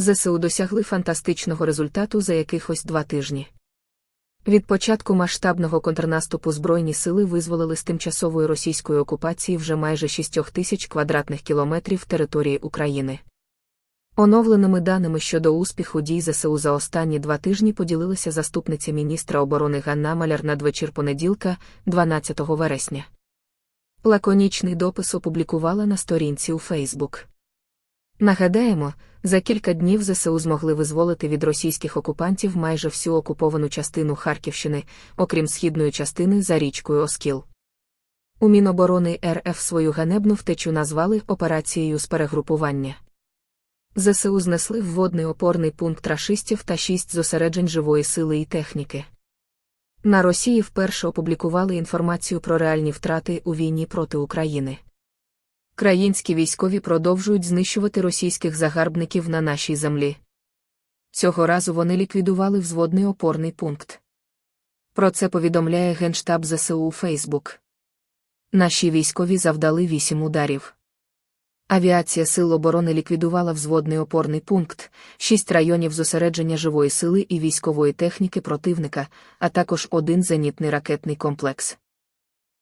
ЗСУ досягли фантастичного результату за якихось два тижні. Від початку масштабного контрнаступу Збройні сили визволили з тимчасової російської окупації вже майже 6 тисяч квадратних кілометрів території України. Оновленими даними щодо успіху дій ЗСУ за останні два тижні поділилася заступниця міністра оборони Ганна Маляр надвечір понеділка, 12 вересня. Лаконічний допис опублікувала на сторінці у Фейсбук. Нагадаємо, за кілька днів ЗСУ змогли визволити від російських окупантів майже всю окуповану частину Харківщини, окрім східної частини за річкою Оскіл. У Міноборони РФ свою ганебну втечу назвали операцією з перегрупування. ЗСУ знесли вводний опорний пункт рашистів та шість зосереджень живої сили і техніки. На Росії вперше опублікували інформацію про реальні втрати у війні проти України. Країнські військові продовжують знищувати російських загарбників на нашій землі. Цього разу вони ліквідували взводний опорний пункт. Про це повідомляє Генштаб ЗСУ у Фейсбук. Наші військові завдали вісім ударів. Авіація Сил оборони ліквідувала взводний опорний пункт, шість районів зосередження живої сили і військової техніки противника, а також один зенітний ракетний комплекс.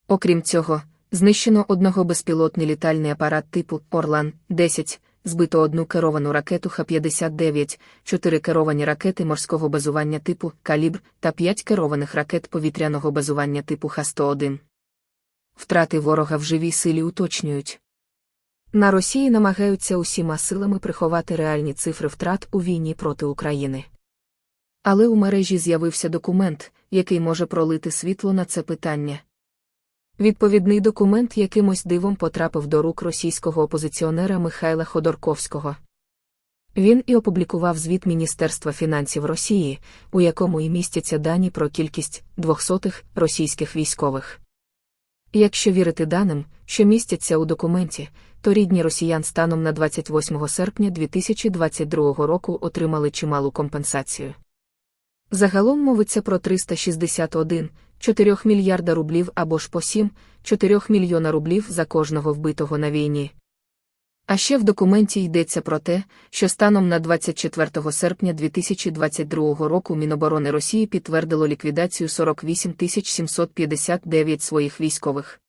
Окрім цього, знищено одного безпілотний літальний апарат типу Орлан 10 збито одну керовану ракету Х-59, чотири керовані ракети морського базування типу Калібр та п'ять керованих ракет повітряного базування типу Х-101. Втрати ворога в живій силі уточнюють. На Росії намагаються усіма силами приховати реальні цифри втрат у війні проти України. Але у мережі з'явився документ, який може пролити світло на це питання. Відповідний документ якимось дивом потрапив до рук російського опозиціонера Михайла Ходорковського. Він і опублікував звіт Міністерства фінансів Росії, у якому і містяться дані про кількість двохсотих російських військових. Якщо вірити даним, що містяться у документі, то рідні росіян станом на 28 серпня 2022 року отримали чималу компенсацію. Загалом мовиться про 361 4 мільярда рублів або ж по 7 4 мільйона рублів за кожного вбитого на війні. А ще в документі йдеться про те, що станом на 24 серпня 2022 року Міноборони Росії підтвердило ліквідацію 48 759 своїх військових.